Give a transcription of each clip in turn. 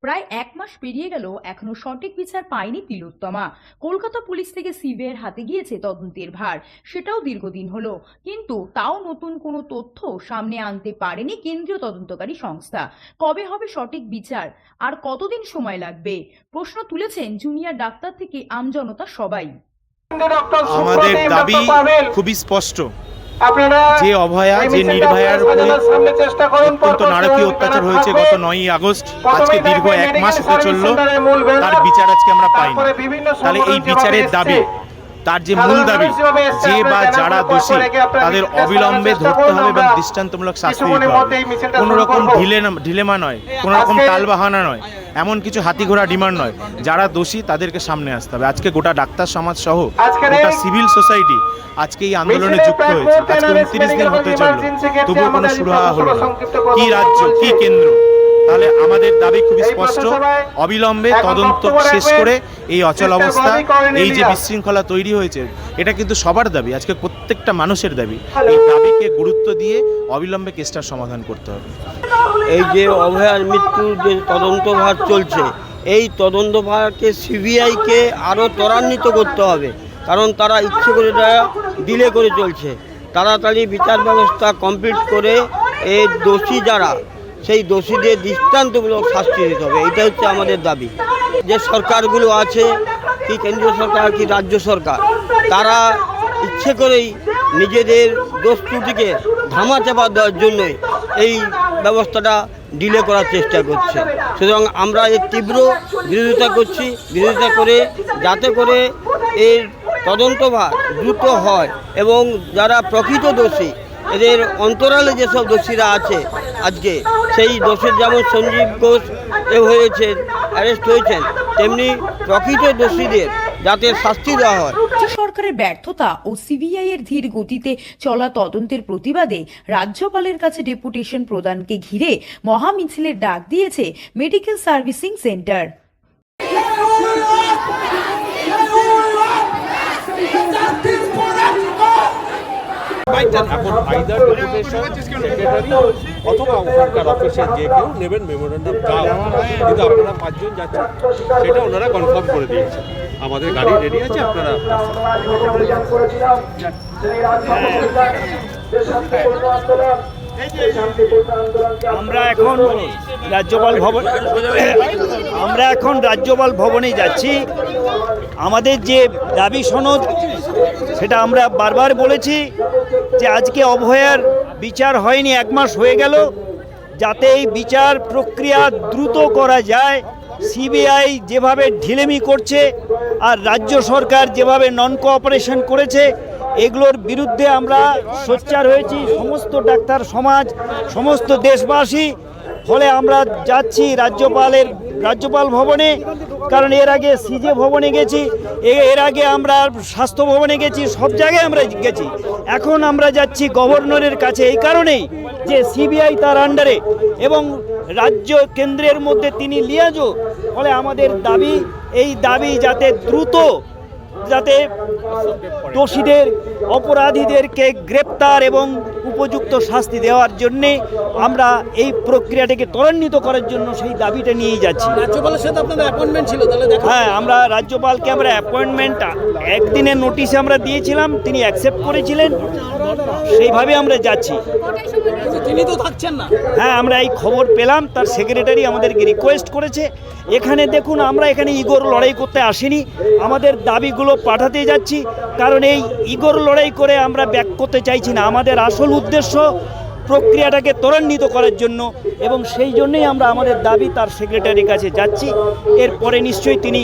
প্রায় এক মাস পেরিয়ে গেল, এখনও সঠিক বিচার পায়নি তিলোত্তমা। কলকাতা পুলিশ থেকে সিবিআইয়ের হাতে গিয়েছে তদন্তের ভার। সেটাও দীর্ঘদিন হলো। কিন্তু তাও নতুন কোনো তথ্য সামনে আনতে পারেনি কেন্দ্রীয় তদন্তকারী সংস্থা। কবে হবে সঠিক বিচার? আর কতদিন সময় লাগবে? প্রশ্ন তুলেছেন জুনিয়র ডাক্তার থেকে আমজনতা সবাই। আমাদের দাবি খুবই স্পষ্ট। যে অভয়া যে নির্ভয়ার উপরে অত্যন্ত নারকীয় অত্যাচার হয়েছে গত নয়ই আগস্ট। আজকে দীর্ঘ এক মাস হতে চলল। তার বিচার আজকে আমরা পাইনি। তারপরে তাহলে এই বিচারের দাবি তার যে মূল দাবি যে বা যারা দোষী তাদের অবিলম্বে ধরতে হবে এবং দৃষ্টান্তমূলক শাস্তি দিতে হবে। কোনো রকম ঢিলে ঢিলেমা নয় কোনো রকম টাল বাহানা নয়। এমন কিছু হাতি ঘোড়া ডিমান্ড নয়। যারা দোষী তাদেরকে সামনে আসতে হবে। আজকে গোটা ডাক্তার সমাজ সহ গোটা সিভিল সোসাইটি আজকে এই আন্দোলনে যুক্ত হয়েছে। আজকে উনত্রিশ দিন হতে চলল। তবুও কোনো আমাদের সুরাহা হলো না। কি রাজ্য কি কেন্দ্র? তাহলে আমাদের দাবি খুবই স্পষ্ট। অবিলম্বে তদন্ত শেষ করে এই অচল অবস্থা এই যে বিশৃঙ্খলা তৈরি হয়েছে এটা কিন্তু সবার দাবি। আজকে প্রত্যেকটা মানুষের দাবি। এই দাবিকে গুরুত্ব দিয়ে অবিলম্বে কেসটার সমাধান করতে হবে। এই যে অভয়ার মৃত্যুর যে তদন্তভার চলছে, এই তদন্তভারকে সিবিআইকে আরও ত্বরান্বিত করতে হবে। কারণ তারা ইচ্ছে করে ডিলে করে চলছে। তাড়াতাড়ি বিচার ব্যবস্থা কমপ্লিট করে এই দোষী যারা, সেই দোষীদের দৃষ্টান্তমূলক শাস্তি দিতে হবে। এটা হচ্ছে আমাদের দাবি। যে সরকারগুলো আছে, কি কেন্দ্রীয় সরকার, কি রাজ্য সরকার, তারা ইচ্ছে করেই নিজেদের দোষ ত্রুটিকে ধামা চাপা দেওয়ার জন্যই এই ব্যবস্থাটা ডিলে করার চেষ্টা করছে। সুতরাং আমরা এর তীব্র বিরোধিতা করছি। বিরোধিতা করে যাতে করে এর তদন্তভার দ্রুত হয় এবং যারা প্রকৃত দোষী, এদের অন্তরালে যেসব দোষীরা আছে আজকে, সেই দোষের যেমন সঞ্জীব ঘোষ এ হয়েছেন অ্যারেস্ট হয়েছেন, তেমনি প্রকৃত দোষীদের যাতে শাস্তি দেওয়া হয়। সরকারের ব্যর্থতা ও সিবিআই এর ধীর গতিতে চলা তদন্তের প্রতিবাদে রাজ্যপালের কাছে ডেপুটেশন প্রদানকে ঘিরে মহামিছিলের ডাক দিয়েছে মেডিকেল সার্ভিসিং সেন্টার। এখন আইদার ডেপুটেশন সেক্রেটারি অথবা ওখানকার অফিসে যে কেউ নেবেন মেমোরেন্ডাম যাও কিন্তু আপনারা পাঁচজন যাচ্ছেন, সেটা ওনারা কনফার্ম করে দিয়েছে আমাদের গাড়ি রেডি আছে, আপনারা আমরা এখন রাজ্যপাল ভবন আমরা এখন রাজ্যপাল ভবনে যাচ্ছি। আমাদের যে দাবি সনদ, সেটা আমরা বারবার বলেছি। যে আজকে অভয়ার বিচার হয়নি, এক মাস হয়ে গেল, যাতে এই বিচার প্রক্রিয়া দ্রুত করা যায়। সিবিআই যেভাবে ঢিলেমি করছে আর রাজ্য সরকার যেভাবে নন কোঅপারেশন করেছে, এগুলোর বিরুদ্ধে আমরা সোচ্চার হয়েছি। সমস্ত ডাক্তার সমাজ, সমস্ত দেশবাসী ফলে আমরা যাচ্ছি রাজ্যপালের, রাজ্যপাল ভবনে, কারণ এর আগে সিজে ভবনে গেছি এর আগে আমরা স্বাস্থ্য ভবনে গেছি, সব জায়গায় আমরা গেছি। এখন আমরা যাচ্ছি গভর্নরের কাছে এই কারণেই যে সিবিআই তার আন্ডারে এবং রাজ্য কেন্দ্রের মধ্যে তিনি লিয়াজো। ফলে আমাদের দাবি, এই দাবি যাতে দ্রুত, যাতে দোষীদের অপরাধীদেরকে গ্রেপ্তার এবং উপযুক্ত শাস্তি দেওয়ার জন্যে আমরা এই প্রক্রিয়াটাকে ত্বরান্বিত করার জন্য সেই দাবিটা নিয়েই যাচ্ছি। রাজ্যপালের সাথে আপনাদের অ্যাপয়েন্টমেন্ট ছিল তাহলে হ্যাঁ আমরা রাজ্যপালকে আমরা অ্যাপয়েন্টমেন্ট একদিনের নোটিশে আমরা দিয়েছিলাম তিনি অ্যাকসেপ্ট করেছিলেন সেইভাবে আমরা যাচ্ছি। তিনি তো থাকছেন না। হ্যাঁ আমরা এই খবর পেলাম তার সেক্রেটারি আমাদেরকে রিকোয়েস্ট করেছে। এখানে দেখুন আমরা এখানে ইগোর লড়াই করতে আসিনি আমাদের দাবিগুলো পাঠাতে যাচ্ছি। কারণ এই ইগোর লড়াই করে আমরা ব্যাক করতে চাইছি না। আমাদের আসল উদ্দেশ্য প্রক্রিয়াটাকে ত্বরান্বিত করার জন্য এবং সেই জন্যই আমরা আমাদের দাবি তার সেক্রেটারির কাছে যাচ্ছি। এরপরে নিশ্চয়ই তিনি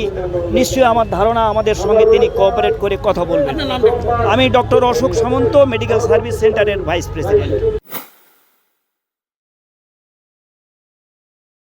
নিশ্চয়ই আমার ধারণা আমাদের সঙ্গে তিনি কোঅপারেট করে কথা বলবেন। আমি doctor Ashok Samanta medical service সেন্টারের ভাইস প্রেসিডেন্ট